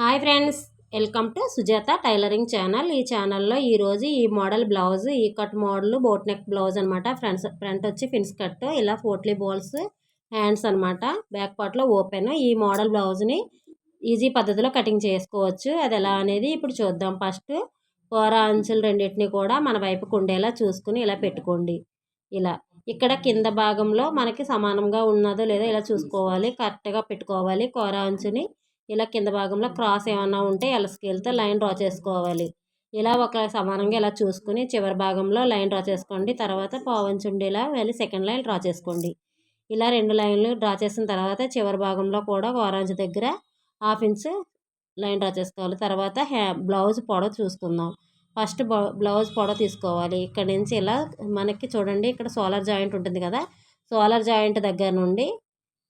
Hi friends welcome to Sujatha tailoring channel. ఈ ఛానల్లో ఈరోజు ఈ మోడల్ బ్లౌజ్ ఈ cut model boat neck blouse అనమాట ఫ్రంట్ ఫ్రంట్ వచ్చి ఫిన్స్ కట్ ఇలా ఫోర్ట్లీ బోల్స్ హ్యాండ్స్ అనమాట బ్యాక్ పార్ట్లో ఓపెన్. ఈ మోడల్ బ్లౌజ్ని ఈజీ పద్ధతిలో కటింగ్ చేసుకోవచ్చు. అది ఎలా అనేది ఇప్పుడు చూద్దాం. ఫస్ట్ కూర అంచులు రెండింటిని కూడా మన వైపుకు ఉండేలా చూసుకుని ఇలా పెట్టుకోండి. ఇలా. ఇక్కడ కింద భాగంలో మనకి సమానంగా ఉన్నదో లేదో ఇలా చూసుకోవాలి. కరెక్ట్గా పెట్టుకోవాలి. కూర అంచుని ఇలా కింద భాగంలో క్రాస్ ఏమన్నా ఉంటే ఎలా స్కేల్తో లైన్ డ్రా చేసుకోవాలి. ఇలా ఒక సమానంగా ఇలా చూసుకుని చివరి భాగంలో లైన్ డ్రా చేసుకోండి. తర్వాత పావంచుండేలా వెళ్ళి సెకండ్ లైన్ డ్రా చేసుకోండి. ఇలా రెండు లైన్లు డ్రా చేసిన తర్వాత చివరి భాగంలో కూడా ఆరెంజ్ దగ్గర హాఫ్ ఇంచ్ లైన్ డ్రా చేసుకోవాలి. తర్వాత హ్యా బ్లౌజ్ పొడవు చూసుకుందాం. ఫస్ట్ బ్లౌజ్ పొడవు తీసుకోవాలి. ఇక్కడ నుంచి ఇలా మనకి చూడండి ఇక్కడ సోలార్ జాయింట్ ఉంటుంది కదా? సోలార్ జాయింట్ దగ్గర నుండి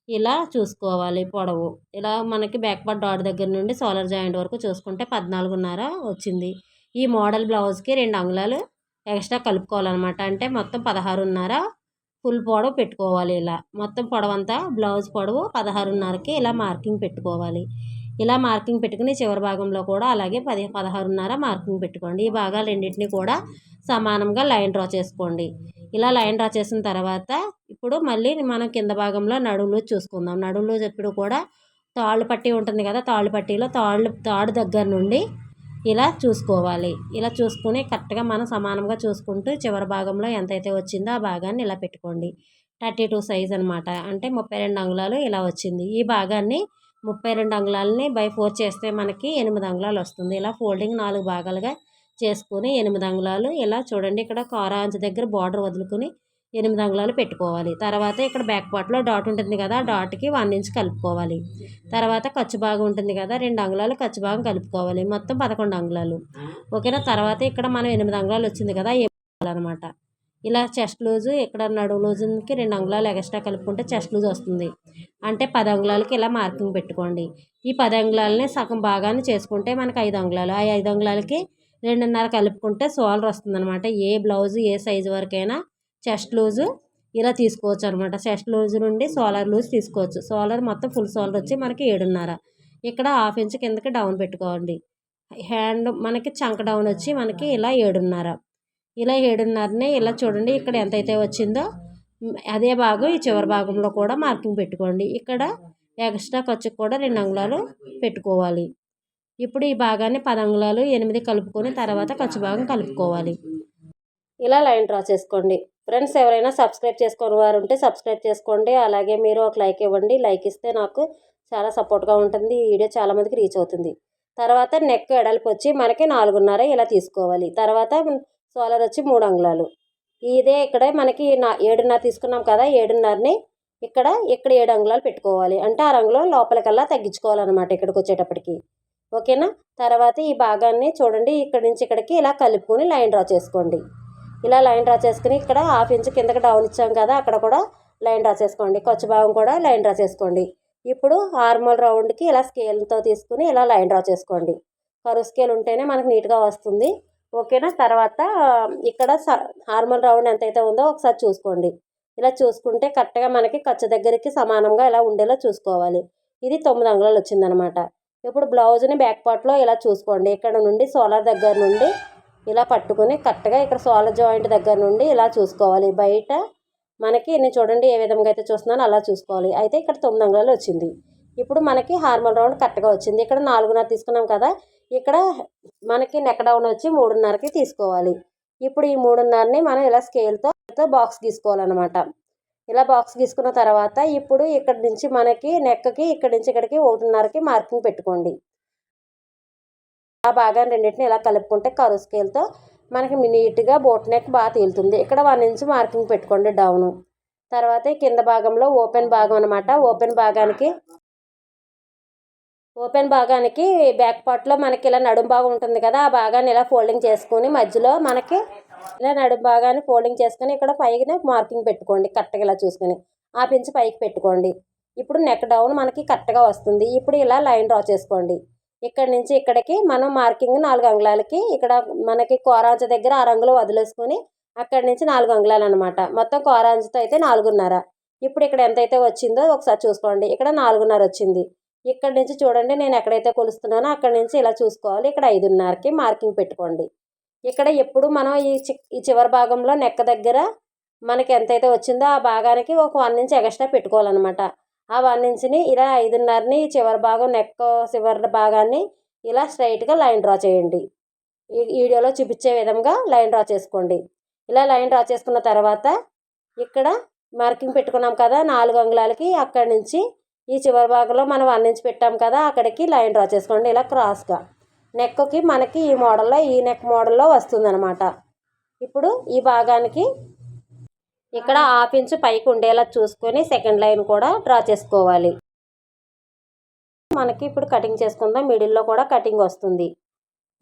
ఇలా చూసుకోవాలి పొడవు. ఇలా మనకి బ్యాక్ పార్ట్ డాట్ దగ్గర నుండి సోలర్ జాయింట్ వరకు చూసుకుంటే పద్నాలుగున్నర వచ్చింది. ఈ మోడల్ బ్లౌజ్కి రెండు అంగుళాలు ఎక్స్ట్రా కలుపుకోవాలన్నమాట. అంటే మొత్తం పదహారున్నర ఫుల్ పొడవు పెట్టుకోవాలి ఇలా. మొత్తం పొడవంతా బ్లౌజ్ పొడవు పదహారున్నరకి ఇలా మార్కింగ్ పెట్టుకోవాలి. ఇలా మార్కింగ్ పెట్టుకుని చివరి భాగంలో కూడా అలాగే పది పదహారున్నర మార్కింగ్ పెట్టుకోండి. ఈ భాగాలు రెండింటిని కూడా సమానంగా లైన్ డ్రా చేసుకోండి. ఇలా లైన్ డ్రా చేసిన తర్వాత ఇప్పుడు మళ్ళీ మనం కింద భాగంలో నడువులు చూసుకుందాం. నడువులు ఎప్పుడు కూడా తాళ్ళు పట్టి ఉంటుంది కదా తాళ్ళు పట్టీలో తాళ్ళు తాడు దగ్గర నుండి ఇలా చూసుకోవాలి. ఇలా చూసుకుని కరెక్ట్గా మనం సమానంగా చూసుకుంటూ చివరి భాగంలో ఎంతైతే వచ్చిందో ఆ భాగాన్ని ఇలా పెట్టుకోండి. థర్టీ టూ సైజ్ అనమాట అంటే ముప్పై రెండు అంగుళాలు ఇలా వచ్చింది. ఈ భాగాన్ని ముప్పై రెండు అంగుళాలని బై ఫోర్ చేస్తే మనకి ఎనిమిది అంగుళాలు వస్తుంది. ఇలా ఫోల్డింగ్ నాలుగు భాగాలుగా చేసుకుని ఎనిమిది అంగుళాలు ఇలా చూడండి ఇక్కడ కారాంచ్ దగ్గర బార్డర్ వదులుకొని ఎనిమిది అంగుళాలు పెట్టుకోవాలి. తర్వాత ఇక్కడ బ్యాక్ పార్ట్లో డాట్ ఉంటుంది కదా డాట్కి వన్ ఇంచ్ కలుపుకోవాలి. తర్వాత ఖర్చు భాగం ఉంటుంది కదా రెండు అంగుళాలు ఖర్చు భాగం కలుపుకోవాలి. మొత్తం పదకొండు అంగుళాలు. ఓకేనా? తర్వాత ఇక్కడ మనం ఎనిమిది అంగుళాలు వచ్చింది కదా అనమాట ఇలా చెస్ట్ లూజు ఇక్కడ నడువు లూజుకి రెండు అంగుళాలు ఎక్స్ట్రా కలుపుకుంటే చెస్ట్ లూజ్ వస్తుంది. అంటే పది అంగుళాలకి ఇలా మార్కింగ్ పెట్టుకోండి. ఈ పది అంగుళాలని సగం భాగాన్ని చేసుకుంటే మనకి ఐదు అంగుళాలు. ఆ ఐదు అంగుళాలకి రెండున్నర కలుపుకుంటే సోలర్ వస్తుందనమాట ఏ బ్లౌజ్ ఏ సైజు వరకైనా చెస్ట్ లూజు ఇలా తీసుకోవచ్చు అనమాట చెస్ట్ లూజ్ నుండి సోలార్ లూజ్ తీసుకోవచ్చు. సోలార్ మొత్తం ఫుల్ సోలర్ వచ్చి మనకి ఏడున్నర. ఇక్కడ హాఫ్ ఇంచ్ కిందకి డౌన్ పెట్టుకోండి. హ్యాండ్ మనకి చంక డౌన్ వచ్చి మనకి ఇలా ఏడున్నర. ఇలా ఏడున్నరనే ఇలా చూడండి ఇక్కడ ఎంతైతే వచ్చిందో అదే భాగం ఈ చివరి భాగంలో కూడా మార్కింగ్ పెట్టుకోండి. ఇక్కడ ఎక్స్ట్రా ఖర్చుకు కూడా రెండు అంగుళాలు పెట్టుకోవాలి. ఇప్పుడు ఈ భాగాన్ని పదంగుళాలు ఎనిమిది కలుపుకొని తర్వాత ఖర్చు భాగం కలుపుకోవాలి. ఇలా లైన్ డ్రా చేసుకోండి. ఫ్రెండ్స్ ఎవరైనా సబ్స్క్రైబ్ చేసుకుని వారు ఉంటే సబ్స్క్రైబ్ చేసుకోండి. అలాగే మీరు ఒక లైక్ ఇవ్వండి. లైక్ ఇస్తే నాకు చాలా సపోర్ట్గా ఉంటుంది. ఈ వీడియో చాలామందికి రీచ్ అవుతుంది. తర్వాత నెక్ ఎడల్పు వచ్చి మనకి నాలుగున్నర ఇలా తీసుకోవాలి. తర్వాత సోలర్ వచ్చి మూడు అంగుళాలు. ఇదే ఇక్కడ మనకి నా ఏడున్నర తీసుకున్నాం కదా ఏడున్నరని ఇక్కడ ఇక్కడ ఏడు అంగుళాలు పెట్టుకోవాలి. అంటే ఆ రంగులో లోపలికల్లా తగ్గించుకోవాలన్నమాట ఇక్కడికి వచ్చేటప్పటికి. ఓకేనా? తర్వాత ఈ భాగాన్ని చూడండి. ఇక్కడ నుంచి ఇక్కడికి ఇలా కలుపుకొని లైన్ డ్రా చేసుకోండి. ఇలా లైన్ డ్రా చేసుకుని ఇక్కడ హాఫ్ ఇంచ్ కిందకి డౌన్ ఇచ్చాం కదా అక్కడ కూడా లైన్ డ్రా చేసుకోండి. ఖర్చు భాగం కూడా లైన్ డ్రా చేసుకోండి. ఇప్పుడు హార్మల్ రౌండ్కి ఇలా స్కేల్తో తీసుకుని ఇలా లైన్ డ్రా చేసుకోండి. కరువు స్కేల్ ఉంటేనే మనకు నీట్గా వస్తుంది. ఓకేనా? తర్వాత ఇక్కడ నార్మల్ రౌండ్ ఎంతైతే ఉందో ఒకసారి చూసుకోండి. ఇలా చూసుకుంటే కరెక్ట్గా మనకి ఖర్చు దగ్గరికి సమానంగా ఇలా ఉండేలా చూసుకోవాలి. ఇది తొమ్మిది అంగుళాలు వచ్చిందనమాట. ఇప్పుడు బ్లౌజ్ని బ్యాక్ పార్ట్లో ఇలా చూసుకోండి. ఇక్కడ నుండి సోలార్ దగ్గర నుండి ఇలా పట్టుకుని కరెక్ట్గా ఇక్కడ సోలార్ జాయింట్ దగ్గర నుండి ఇలా చూసుకోవాలి. బయట మనకి నేను చూడండి ఏ విధంగా అయితే చూస్తున్నానో అలా చూసుకోవాలి. అయితే ఇక్కడ తొమ్మిది అంగుళాలు వచ్చింది. ఇప్పుడు మనకి హార్మల్ రౌండ్ కరెక్ట్గా వచ్చింది. ఇక్కడ నాలుగున్నర తీసుకున్నాం కదా ఇక్కడ మనకి నెక్ డౌన్ వచ్చి మూడున్నరకి తీసుకోవాలి. ఇప్పుడు ఈ మూడున్నరని మనం ఇలా స్కేల్తో బాక్స్ గీసుకోవాలన్నమాట. ఇలా బాక్స్ గీసుకున్న తర్వాత ఇప్పుడు ఇక్కడ నుంచి మనకి నెక్కి ఇక్కడ నుంచి ఇక్కడికి ఒకటిన్నరకి మార్కింగ్ పెట్టుకోండి. ఆ భాగాన్ని రెండింటిని ఇలా కలుపుకుంటే కరువు స్కేల్తో మనకి నీట్గా బోట్ నెక్ బాగా తేలుతుంది. ఇక్కడ వన్ ఇంచ్ మార్కింగ్ పెట్టుకోండి డౌను. తర్వాత కింద భాగంలో ఓపెన్ భాగం అనమాట ఓపెన్ భాగానికి ఓపెన్ భాగానికి బ్యాక్ పార్ట్లో మనకి ఇలా నడుం భాగం ఉంటుంది కదా ఆ భాగాన్ని ఇలా ఫోల్డింగ్ చేసుకొని మధ్యలో మనకి ఇలా నడుం భాగాన్ని ఫోల్డింగ్ చేసుకొని ఇక్కడ పైన మార్కింగ్ పెట్టుకోండి కరెక్ట్గా ఇలా చూసుకొని. ఆ పెంచి పైకి పెట్టుకోండి. ఇప్పుడు నెక్ డౌన్ మనకి కరెక్ట్గా వస్తుంది. ఇప్పుడు ఇలా లైన్ డ్రా చేసుకోండి. ఇక్కడ నుంచి ఇక్కడికి మనం మార్కింగ్ నాలుగు అంగుళాలకి ఇక్కడ మనకి కోరాంచ దగ్గర ఆ రంగులు వదిలేసుకొని అక్కడి నుంచి నాలుగు అంగుళాలు అనమాట మొత్తం కోరాంచతో అయితే నాలుగున్నర. ఇప్పుడు ఇక్కడ ఎంతైతే వచ్చిందో ఒకసారి చూసుకోండి. ఇక్కడ నాలుగున్నర వచ్చింది. ఇక్కడ నుంచి చూడండి నేను ఎక్కడైతే కొలుస్తున్నానో అక్కడ నుంచి ఇలా చూసుకోవాలి. ఇక్కడ ఐదున్నరకి మార్కింగ్ పెట్టుకోండి. ఇక్కడ ఎప్పుడు మనం ఈ చి ఈ చివరి భాగంలో నెక్క దగ్గర మనకి ఎంతైతే వచ్చిందో ఆ భాగానికి ఒక వన్ ఇంచ్ ఎక్స్ట్రా పెట్టుకోవాలన్నమాట. ఆ వన్ ఇంచ్ని ఇలా ఐదున్నరని చివరి భాగం నెక్క చివరి భాగాన్ని ఇలా స్ట్రైట్గా లైన్ డ్రా చేయండి. ఈ వీడియోలో చూపించే విధంగా లైన్ డ్రా చేసుకోండి. ఇలా లైన్ డ్రా చేసుకున్న తర్వాత ఇక్కడ మార్కింగ్ పెట్టుకున్నాం కదా నాలుగు అంగుళాలకి అక్కడి నుంచి ఈ చివరి భాగంలో మనం అందించి పెట్టాం కదా అక్కడికి లైన్ డ్రా చేసుకోండి. ఇలా క్రాస్గా నెక్కి మనకి ఈ మోడల్లో ఈ నెక్ మోడల్లో వస్తుందన్నమాట. ఇప్పుడు ఈ భాగానికి ఇక్కడ హాఫ్ ఇంచు పైకి ఉండేలా చూసుకొని సెకండ్ లైన్ కూడా డ్రా చేసుకోవాలి. మనకి ఇప్పుడు కటింగ్ చేసుకుందాం. మిడిల్లో కూడా కటింగ్ వస్తుంది.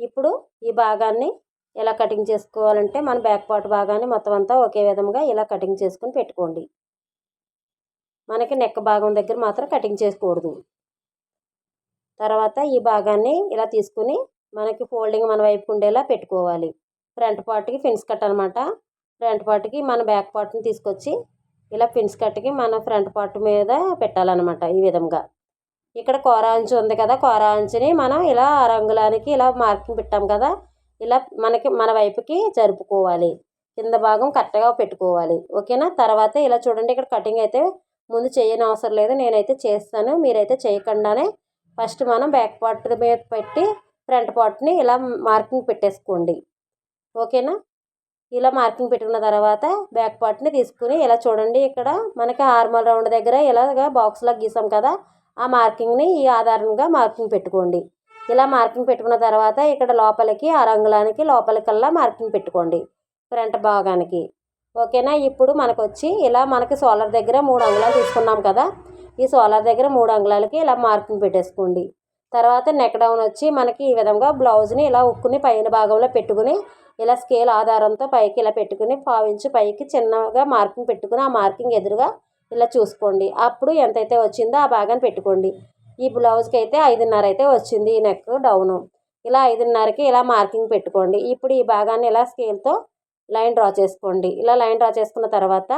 ఇప్పుడు ఈ భాగాన్ని ఎలా కటింగ్ చేసుకోవాలంటే మన బ్యాక్ పార్ట్ భాగాన్ని మొత్తం అంతా ఒకే విధంగా ఇలా కటింగ్ చేసుకొని పెట్టుకోండి. మనకి నెక్ భాగం దగ్గర మాత్రం కటింగ్ చేసుకూడదు తర్వాత ఈ భాగాన్ని ఇలా తీసుకుని మనకి ఫోల్డింగ్ మన వైపు ఉండేలా పెట్టుకోవాలి. ఫ్రంట్ పార్ట్కి ఫిన్స్ కట్ అనమాట. ఫ్రంట్ పార్ట్కి మన బ్యాక్ పార్ట్ని తీసుకొచ్చి ఇలా ఫిన్స్ కట్కి మన ఫ్రంట్ పార్ట్ మీద పెట్టాలన్నమాట ఈ విధంగా. ఇక్కడ కూర అంచు ఉంది కదా కూర అంచుని మనం ఇలా రంగులానికి ఇలా మార్కింగ్ పెట్టాం కదా ఇలా మనకి మన వైపుకి జరుపుకోవాలి. కింద భాగం కరెక్ట్గా పెట్టుకోవాలి. ఓకేనా? తర్వాత ఇలా చూడండి ఇక్కడ కటింగ్ అయితే ముందు చేయని అవసరం లేదు నేనైతే చేస్తాను. మీరైతే చేయకుండానే ఫస్ట్ మనం బ్యాక్ పార్ట్ మీద పెట్టి ఫ్రంట్ పార్ట్ని ఇలా మార్కింగ్ పెట్టేసుకోండి. ఓకేనా? ఇలా మార్కింగ్ పెట్టుకున్న తర్వాత బ్యాక్ పార్ట్ని తీసుకుని ఇలా చూడండి ఇక్కడ మనకి ఆర్మల్ రౌండ్ దగ్గర ఇలాగా బాక్స్లో గీసాం కదా ఆ మార్కింగ్ని ఈ ఆధారంగా మార్కింగ్ పెట్టుకోండి. ఇలా మార్కింగ్ పెట్టుకున్న తర్వాత ఇక్కడ లోపలికి ఆ రంగులానికి లోపలికల్లా మార్కింగ్ పెట్టుకోండి ఫ్రంట్ భాగానికి. ఓకేనా? ఇప్పుడు మనకు వచ్చి ఇలా మనకి సోలార్ దగ్గర మూడు అంగుళాలు తీసుకున్నాం కదా. ఈ సోలార్ దగ్గర మూడు అంగుళాలకి ఇలా మార్కింగ్ పెట్టేసుకోండి. తర్వాత నెక్ డౌన్ వచ్చి మనకి ఈ విధంగా బ్లౌజ్ని ఇలా ఉక్కుని పైన భాగంలో పెట్టుకుని ఇలా స్కేల్ ఆధారంతో పైకి ఇలా పెట్టుకుని పావించి పైకి చిన్నగా మార్కింగ్ పెట్టుకుని ఆ మార్కింగ్ ఎదురుగా ఇలా చూసుకోండి. అప్పుడు ఎంతైతే వచ్చిందో ఆ భాగాన్ని పెట్టుకోండి. ఈ బ్లౌజ్కి అయితే ఐదున్నర అయితే వచ్చింది ఈ నెక్ డౌను. ఇలా ఐదున్నరకి ఇలా మార్కింగ్ పెట్టుకోండి. ఇప్పుడు ఈ భాగాన్ని ఇలా స్కేల్తో లైన్ డ్రా చేసుకోండి. ఇలా లైన్ డ్రా చేసుకున్న తర్వాత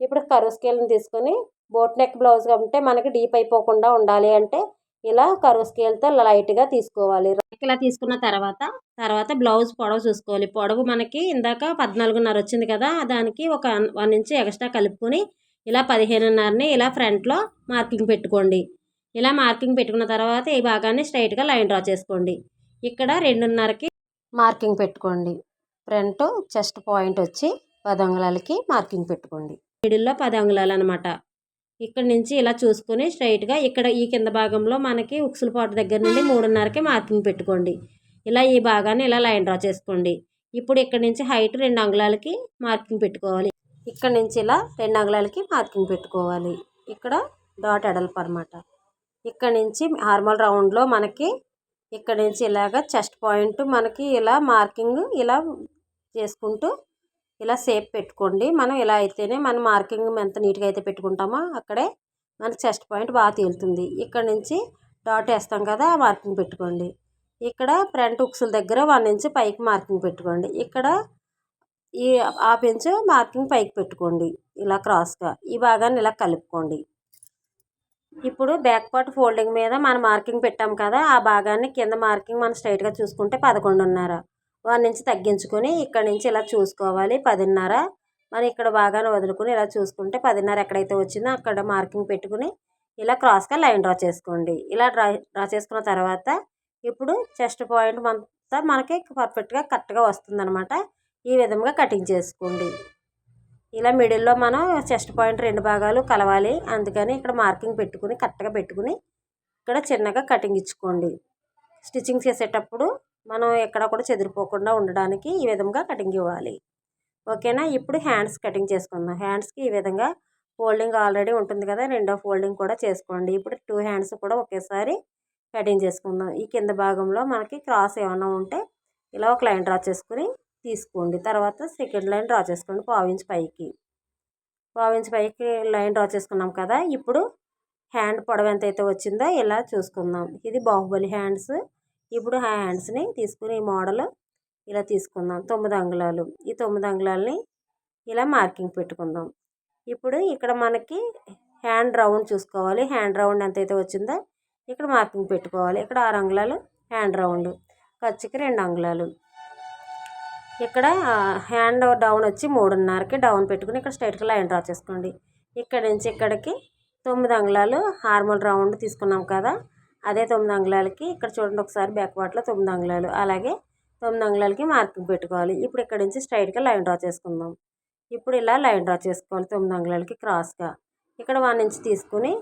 ఇప్పుడు కరువు స్కేల్ని తీసుకొని బోట్ నెక్ బ్లౌజ్ ఉంటే మనకి డీప్ అయిపోకుండా ఉండాలి అంటే ఇలా కరువు స్కేల్తో లైట్గా తీసుకోవాలి. ఇలా తీసుకున్న తర్వాత తర్వాత బ్లౌజ్ పొడవు చూసుకోవాలి. పొడవు మనకి ఇందాక పద్నాలుగున్నర వచ్చింది కదా దానికి ఒక వన్ ఇంచ్ ఎక్స్ట్రా కలుపుకొని ఇలా పదిహేనున్నరని ఇలా ఫ్రంట్లో మార్కింగ్ పెట్టుకోండి. ఇలా మార్కింగ్ పెట్టుకున్న తర్వాత ఈ భాగాన్ని స్ట్రైట్గా లైన్ డ్రా చేసుకోండి. ఇక్కడ రెండున్నరకి మార్కింగ్ పెట్టుకోండి. ఫ్రంట్ చెస్ట్ పాయింట్ వచ్చి పది అంగుళాలకి మార్కింగ్ పెట్టుకోండి. మిడిల్లో పది అంగుళాలు అనమాట ఇక్కడ నుంచి ఇలా చూసుకొని స్ట్రైట్గా ఇక్కడ ఈ కింద భాగంలో మనకి ఉక్సుల పాటు దగ్గర నుండి మూడున్నరకి మార్కింగ్ పెట్టుకోండి. ఇలా ఈ భాగాన్ని ఇలా లైన్ డ్రా చేసుకోండి. ఇప్పుడు ఇక్కడ నుంచి హైట్ రెండు అంగుళాలకి మార్కింగ్ పెట్టుకోవాలి. ఇక్కడ నుంచి ఇలా రెండు అంగుళాలకి మార్కింగ్ పెట్టుకోవాలి. ఇక్కడ డాట్ ఎడల్పు అనమాట ఇక్కడ నుంచి నార్మల్ రౌండ్లో మనకి ఇక్కడ నుంచి ఇలాగ చెస్ట్ పాయింట్ మనకి ఇలా మార్కింగ్ ఇలా చేసుకుంటూ ఇలా షేప్ పెట్టుకోండి. మనం ఇలా అయితేనే మనం మార్కింగ్ ఎంత నీట్గా అయితే పెట్టుకుంటామో అక్కడే మనకి చెస్ట్ పాయింట్ బాగా తేలుతుంది. ఇక్కడ నుంచి డాట్ వేస్తాం కదా ఆ మార్కింగ్ పెట్టుకోండి. ఇక్కడ ఫ్రంట్ ఉక్సుల దగ్గర వన్ ఇంచ్ పైకి మార్కింగ్ పెట్టుకోండి. ఇక్కడ ఈ హాఫ్ ఇంచ్ మార్కింగ్ పైకి పెట్టుకోండి. ఇలా క్రాస్గా ఈ భాగాన్ని ఇలా కలుపుకోండి. ఇప్పుడు బ్యాక్ పార్ట్ ఫోల్డింగ్ మీద మనం మార్కింగ్ పెట్టాం కదా ఆ భాగాన్ని కింద మార్కింగ్ మనం స్ట్రైట్గా చూసుకుంటే పదకొండున్నర. వన్ నుంచి తగ్గించుకొని ఇక్కడ నుంచి ఇలా చూసుకోవాలి పదిన్నర. మనం ఇక్కడ బాగానే వదులుకొని ఇలా చూసుకుంటే పదిన్నర ఎక్కడైతే వచ్చిందో అక్కడ మార్కింగ్ పెట్టుకుని ఇలా క్రాస్గా లైన్ డ్రా చేసుకోండి. ఇలా డ్రా డ్రా చేసుకున్న తర్వాత ఇప్పుడు చెస్ట్ పాయింట్ అంతా మనకి పర్ఫెక్ట్గా కరెక్ట్గా వస్తుందన్నమాట. ఈ విధంగా కటింగ్ చేసుకోండి. ఇలా మిడిల్లో మనం చెస్ట్ పాయింట్ రెండు భాగాలు కలవాలి. అందుకని ఇక్కడ మార్కింగ్ పెట్టుకుని కరెక్ట్గా పెట్టుకుని ఇక్కడ చిన్నగా కటింగ్ ఇచ్చుకోండి. స్టిచ్చింగ్ చేసేటప్పుడు మనం ఎక్కడ కూడా చెదిరిపోకుండా ఉండడానికి ఈ విధంగా కటింగ్ ఇవ్వాలి. ఓకేనా? ఇప్పుడు హ్యాండ్స్ కటింగ్ చేసుకుందాం. హ్యాండ్స్కి ఈ విధంగా ఫోల్డింగ్ ఆల్రెడీ ఉంటుంది కదా రెండో ఫోల్డింగ్ కూడా చేసుకోండి. ఇప్పుడు టూ హ్యాండ్స్ కూడా ఒకేసారి కటింగ్ చేసుకుందాం. ఈ కింద భాగంలో మనకి క్రాస్ ఏమైనా ఉంటే ఇలా ఒక లైన్ డ్రా చేసుకుని తీసుకోండి. తర్వాత సెకండ్ లైన్ డ్రా చేసుకోండి పావించి పైకి. పావించి పైకి లైన్ డ్రా చేసుకున్నాం కదా ఇప్పుడు హ్యాండ్ పొడవ ఎంత అయితే వచ్చిందో ఇలా చూసుకుందాం. ఇది బాహుబలి హ్యాండ్స్. ఇప్పుడు ఆ హ్యాండ్స్ని తీసుకుని ఈ మోడల్ ఇలా తీసుకుందాం. తొమ్మిది అంగుళాలు. ఈ తొమ్మిది అంగుళాలని ఇలా మార్కింగ్ పెట్టుకుందాం. ఇప్పుడు ఇక్కడ మనకి హ్యాండ్ రౌండ్ చూసుకోవాలి. హ్యాండ్ రౌండ్ ఎంతైతే వచ్చిందో ఇక్కడ మార్కింగ్ పెట్టుకోవాలి. ఇక్కడ ఆరు అంగుళాలు హ్యాండ్ రౌండ్. ఖర్చుకి రెండు అంగుళాలు. ఇక్కడ హ్యాండ్ డౌన్ వచ్చి మూడున్నరకి డౌన్ పెట్టుకుని ఇక్కడ స్ట్రైట్గా లైన్ డ్రా చేసుకోండి. ఇక్కడ నుంచి ఇక్కడికి తొమ్మిది అంగుళాలు హార్మల్ రౌండ్ తీసుకున్నాం కదా. అదే తొమ్మిది అంగుళాలకి ఇక్కడ చూడండి ఒకసారి బ్యాక్ తొమ్మిది అంగుళాలు. అలాగే తొమ్మిది అంగుళాలకి మార్కింగ్ పెట్టుకోవాలి. ఇప్పుడు ఇక్కడ నుంచి స్ట్రైట్గా లైన్ డ్రా చేసుకుందాం. ఇప్పుడు ఇలా లైన్ డ్రా చేసుకోవాలి తొమ్మిది అంగుళాలకి క్రాస్గా. ఇక్కడ వన్ ఇంచ్ తీసుకుని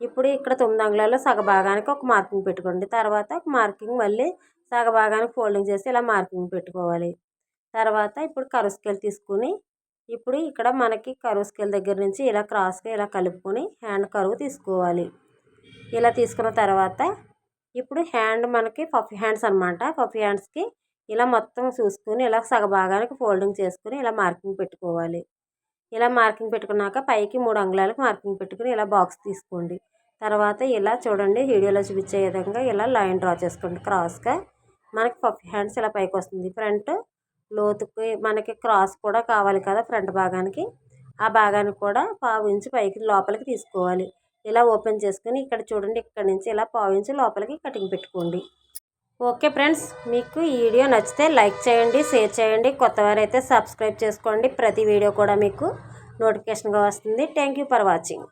ఇప్పుడు ఇక్కడ తొమ్మిది అంగుళాలు సగ భాగానికి ఒక మార్కింగ్ పెట్టుకోండి. తర్వాత ఒక మార్కింగ్ మళ్ళీ సగ భాగానికి ఫోల్డింగ్ చేసి ఇలా మార్కింగ్ పెట్టుకోవాలి. తర్వాత ఇప్పుడు కరువు స్కేల్ తీసుకుని ఇప్పుడు ఇక్కడ మనకి కరువు స్కేల్ దగ్గర నుంచి ఇలా క్రాస్గా ఇలా కలుపుకొని హ్యాండ్ కరువు తీసుకోవాలి. ఇలా తీసుకున్న తర్వాత ఇప్పుడు హ్యాండ్ మనకి పఫ్ హ్యాండ్స్ అనమాట పఫ్ హ్యాండ్స్కి ఇలా మొత్తం చూసుకుని ఇలా సగ భాగానికి ఫోల్డింగ్ చేసుకుని ఇలా మార్కింగ్ పెట్టుకోవాలి. ఇలా మార్కింగ్ పెట్టుకున్నాక పైకి మూడు అంగుళాలకు మార్కింగ్ పెట్టుకుని ఇలా బాక్స్ తీసుకోండి. తర్వాత ఇలా చూడండి వీడియోలో చూపించే విధంగా ఇలా లైన్ డ్రా చేసుకోండి. క్రాస్గా మనకి పఫ్ హ్యాండ్స్ ఇలా పైకి వస్తుంది. ఫ్రంట్ లోతుకి మనకి క్రాస్ కూడా కావాలి కదా ఫ్రంట్ భాగానికి. ఆ భాగానికి కూడా పావు ఇంచు పైకి లోపలికి తీసుకోవాలి. ఇలా ఓపెన్ చేసుకుని ఇక్కడ చూడండి ఇక్కడ నుంచి ఇలా పావించి లోపలికి కటింగ్ పెట్టుకోండి. ఓకే ఫ్రెండ్స్ మీకు ఈ వీడియో నచ్చితే లైక్ చేయండి షేర్ చేయండి కొత్తవారైతే సబ్స్క్రైబ్ చేసుకోండి. ప్రతి వీడియో కూడా మీకు నోటిఫికేషన్గా వస్తుంది. Thank you for watching.